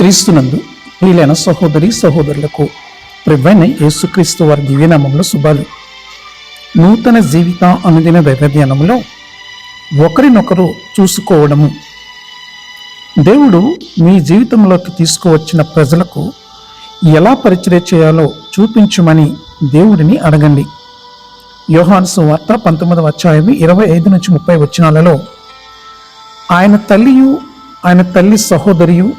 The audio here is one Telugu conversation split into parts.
క్రీస్తునందు ప్రియులైన సహోదరి సహోదరులకు ప్రవ్వైన యేసుక్రీస్తు వారి దివ్యనామంలో శుభాలు. నూతన జీవిత అనుదిన దైవధ్యానంలో ఒకరినొకరు చూసుకోవడము. దేవుడు మీ జీవితంలోకి తీసుకువచ్చిన ప్రజలకు ఎలా పరిచయం చేయాలో చూపించమని దేవుడిని అడగండి. యోహాను సువార్త పంతొమ్మిదవ అధ్యాయం ఇరవై ఐదు నుంచి ముప్పై వచనాలలో ఆయన తల్లియు ఆయన తల్లి సహోదరియు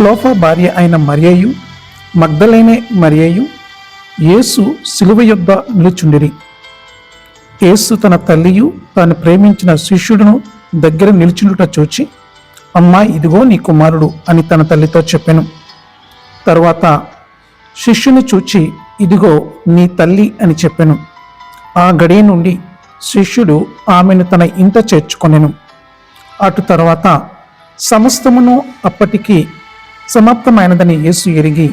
క్లోఫా భార్య అయిన మరియయు మగ్ధలైన మరియయు యేసు సిలువ యొద్ద నిలుచుండిరి. యేసు తన తల్లియు తాను ప్రేమించిన శిష్యుడును దగ్గర నిలుచుండుట చూచి అమ్మా ఇదిగో నీ కుమారుడు అని తన తల్లితో చెప్పాను. తరువాత శిష్యుని చూచి ఇదిగో నీ తల్లి అని చెప్పాను. ఆ గడియ నుండి శిష్యుడు ఆమెను తన ఇంట చేర్చుకొనెను. అటు తర్వాత సమస్తమును అప్పటికి సమాప్తమైనదని యేసు ఎరిగి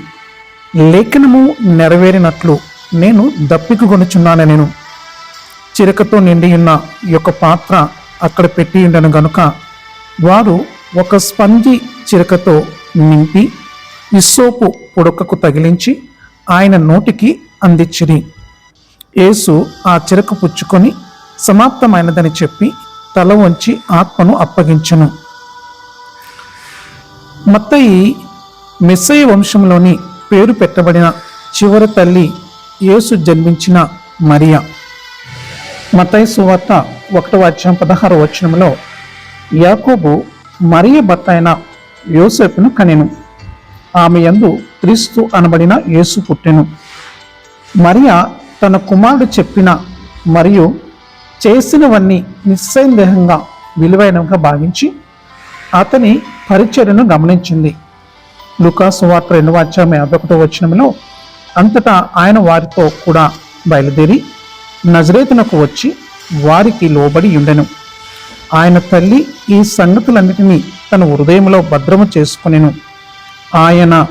లేఖనము నెరవేరినట్లు నేను దప్పికొనుచున్నాను నేను. చిరకతో నిండి ఉన్న యొక్క పాత్ర అక్కడ పెట్టి ఉండను గనుక వారు ఒక స్పంజి చిరకతో నింపి ఇస్సోపు పుడకకు తగిలించి ఆయన నోటికి అందించిరి యేసు ఆ చిరక పుచ్చుకొని సమాప్తమైనదని చెప్పి తల వంచి ఆత్మను అప్పగించను. మత్తయి మెస్సయ్య వంశంలోని పేరు పెట్టబడిన చివరి తల్లి యేసు జన్మించిన మరియా. మతైసు సువార్త ఒకటవ అధ్యాయం పదహారు వచనంలో యాకోబు మరియ భర్త అయిన యోసేపును కనెను. ఆమె యందు క్రీస్తు అనబడిన యేసు పుట్టెను. మరియా తన కుమారుడు చెప్పిన మరియు చేసినవన్నీ నిస్సందేహంగా విలువైనవిగా భావించి అతని పరిచర్యను గమనించింది. లుకాసు వార్త రెండవ అధ్యాయం యాభై ఒకటో వచనంలో అంతటా ఆయన వారితో కూడా బయలుదేరి నజరేతునకు వచ్చి వారికి లోబడి ఉండెను. ఆయన తల్లి ఈ సంగతులన్నిటినీ తన హృదయంలో భద్రము చేసుకునేను. ఆయన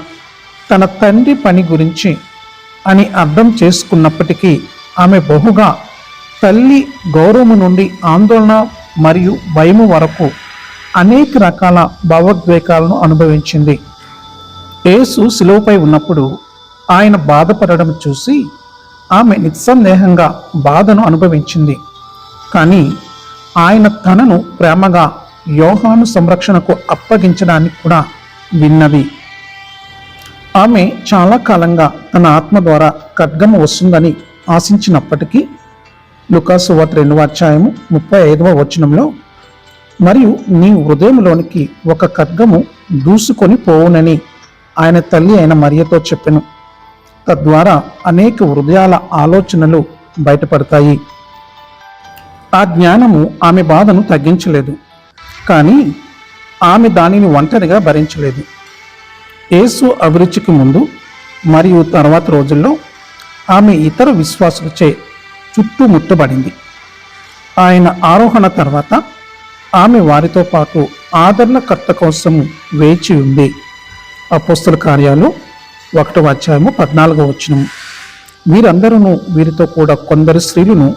తన తండ్రి పని గురించి అని అర్థం చేసుకున్నప్పటికీ ఆమె బహుగా తల్లి గౌరవము నుండి ఆందోళన మరియు భయము వరకు అనేక రకాల భావోద్వేగాలను అనుభవించింది. యేసు శిలువపై ఉన్నప్పుడు ఆయన బాధపడడం చూసి ఆమె నిస్సందేహంగా బాధను అనుభవించింది. కానీ ఆయన తనను ప్రేమగా యోహాను సంరక్షణకు అప్పగించడానికి కూడా విన్నది ఆమె చాలా కాలంగా తన ఆత్మ ద్వారా ఖడ్గం వస్తుందని ఆశించినప్పటికీ లుకాసు వార్త రెండవ అధ్యాయము ముప్పై ఐదవ వచనంలో మరియు నీ హృదయంలోనికి ఒక ఖడ్గము దూసుకొని పోవునని ఆయన తల్లి అయిన మరియతో చెప్పెను. తద్వారా అనేక హృదయాల ఆలోచనలు బయటపడతాయి. ఆ జ్ఞానము ఆమె బాధను తగ్గించలేదు. కానీ ఆమె దానిని ఒంటరిగా భరించలేదు. యేసు అభిరుచికి ముందు మరియు తర్వాత రోజుల్లో ఆమె ఇతర విశ్వాసులచే చుట్టుముట్టబడింది ఆయన ఆరోహణ తర్వాత ఆమె వారితో పాటు ఆదరణకర్త కోసం వేచి ఉంది. అపోస్తుల కార్యాలు ఒకటవ అధ్యాయము పద్నాలుగో వచనము వీరందరూ వీరితో కూడా కొందరు స్త్రీలను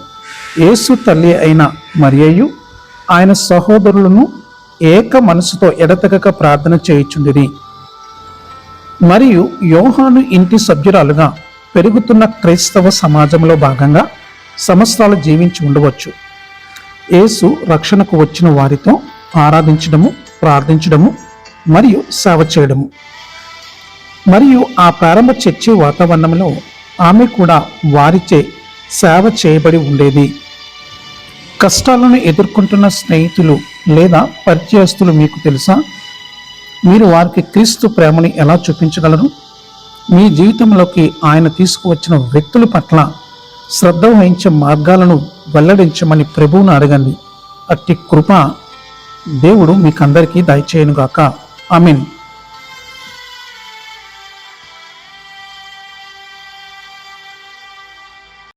యేసు తల్లి అయిన మరియయు ఆయన సహోదరులను ఏక మనసుతో ఎడతెగక ప్రార్థన చేయుచుండిరి. మరియు యోహాను ఇంటి సభ్యురాలుగా పెరుగుతున్న క్రైస్తవ సమాజంలో భాగంగా సంవత్సరాలు జీవించి ఉండవచ్చు. యేసు రక్షణకు వచ్చిన వారితో ఆరాధించడము ప్రార్థించడము మరియు సేవ చేయడము. మరియు ఆ ప్రారంభ చర్చి వాతావరణంలో ఆమె కూడా వారిచే సేవ చేయబడి ఉండేది. కష్టాలను ఎదుర్కొంటున్న స్నేహితులు లేదా పరిచయస్తులు మీకు తెలుసా? మీరు వారికి క్రీస్తు ప్రేమని ఎలా చూపించగలరు? మీ జీవితంలోకి ఆయన తీసుకువచ్చిన వ్యక్తుల పట్ల శ్రద్ధ వహించే మార్గాలను వెల్లడించమని ప్రభువును అడగండి. అట్టి కృప దేవుడు మీకందరికీ దయచేయనుగాక. I mean